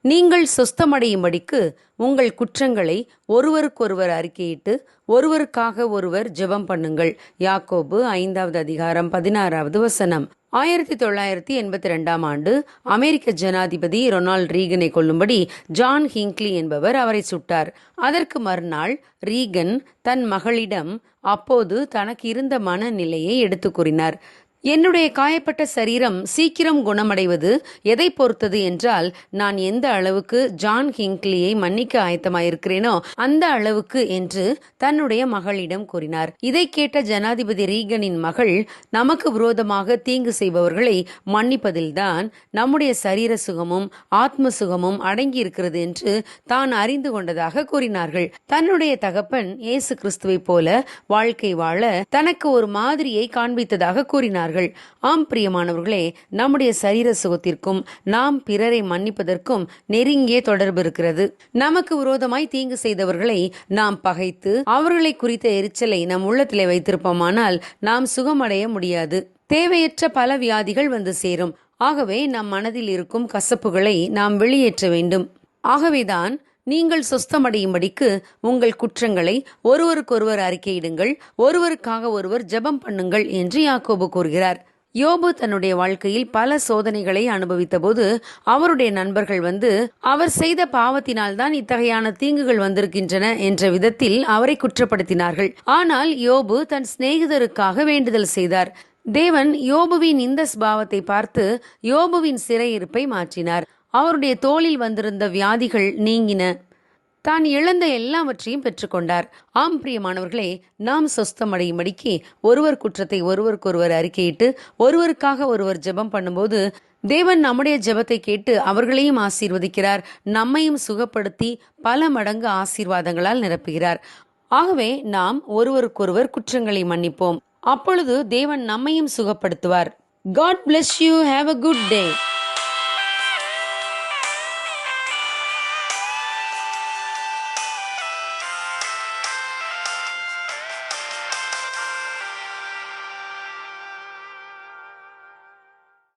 நீங்கள் சொஸ்தமடையும்படிக்கு உங்கள் குற்றங்களை ஒருவருக்கொருவர் அறிக்கையிட்டு ஒருவருக்காக ஒருவர் ஜெபம் பண்ணுங்கள். யாக்கோபு ஐந்தாவது அதிகாரம் பதினாறாவது வசனம். ஆயிரத்தி தொள்ளாயிரத்தி எண்பத்தி ரெண்டாம் ஆண்டு அமெரிக்க ஜனாதிபதி ரொனால்ட் ரீகனை கொல்லும்படி ஜான் ஹிங்க்லி என்பவர் அவரை சுட்டார். அதற்கு மறுநாள் ரீகன் தன் மகளிடம் அப்போது தனக்கு இருந்த மனநிலையை எடுத்து கூறினார். என்னுடைய காயப்பட்ட சரீரம் சீக்கிரம் குணமடைவது எதை பொறுத்தது என்றால் நான் எந்த அளவுக்கு ஜான் ஹிங்க்லியை மன்னிக்க ஆயத்தமாயிருக்கிறேனோ அந்த அளவுக்கு என்று தன்னுடைய மகளிடம் கூறினார். இதை கேட்ட ஜனாதிபதி ரீகனின் மகள் நமக்கு விரோதமாக தீங்கு செய்பவர்களை மன்னிப்பதில்தான் நம்முடைய சரீர சுகமும் ஆத்ம சுகமும் அடங்கி இருக்கிறது என்று தான் அறிந்து கொண்டதாக கூறினார்கள். தன்னுடைய தகப்பன் இயேசு கிறிஸ்துவைப் போல வாழ்க்கை வாழ தனக்கு ஒரு மாதிரியை காண்பித்ததாக கூறினார்கள். ஆம் பிரியமானவர்களே நம்முடைய சரீர சுகத்திற்கும் நாம் பிறரை மன்னிப்பதற்கும் நெருங்கிய தொடர்பு இருக்கிறது. நமக்கு விரோதமாய் தீங்கு செய்தவர்களை நாம் பகைத்து அவர்களை குறித்த எரிச்சலை நம் உள்ளத்திலே வைத்திருப்போமானால் நாம் சுகமடைய முடியாது. தேவையற்ற பல வியாதிகள் வந்து சேரும். ஆகவே நம் மனதில் இருக்கும் கசப்புகளை நாம் வெளியேற்ற வேண்டும். ஆகவேதான் நீங்கள் சொஸ்தமடையும்படிக்கு உங்கள் குற்றங்களை ஒருவருக்கொருவர் அறிக்கையிடுங்கள் ஒருவருக்காக ஒருவர் ஜெபம் பண்ணுங்கள் என்று யாக்கோபு கூறுகிறார். யோபு தன்னுடைய வாழ்க்கையில் பல சோதனைகளை அனுபவித்தபோது அவருடைய நண்பர்கள் வந்து அவர் செய்த பாவத்தினால் தான் இத்தகையான தீங்குகள் வந்திருக்கின்றன என்ற விதத்தில் அவரை குற்றப்படுத்தினார்கள். ஆனால் யோபு தன் சிநேகிதருக்காக வேண்டுதல் செய்தார். தேவன் யோபுவின் இந்த ஸ்பாவத்தை பார்த்து யோபுவின் சிறையிருப்பை மாற்றினார். அவருடைய தோளில் வந்திருந்த வியாதிகள் நீங்கின. தான் இழந்த எல்லாவற்றையும் பெற்றுக்கொண்டார். ஆம் பிரியமானவர்களே நாம் சொஸ்தமடையும்படிக்கு ஒருவர் குற்றத்தை ஒருவருக்கொருவர் அறிக்கையிட்டு ஒருவருக்காக ஒருவர் ஜெபம் பண்ணும்போது தேவன் நம்முடைய ஜெபத்தை கேட்டு அவர்களையும் ஆசீர்வதிக்கிறார் நம்மையும் சுகப்படுத்தி பல மடங்கு ஆசீர்வாதங்களால் நிரப்புகிறார். ஆகவே நாம் ஒருவருக்கொருவர் குற்றங்களை மன்னிப்போம். அப்பொழுது தேவன் நம்மையும் சுகப்படுத்துவார். God bless you have a good day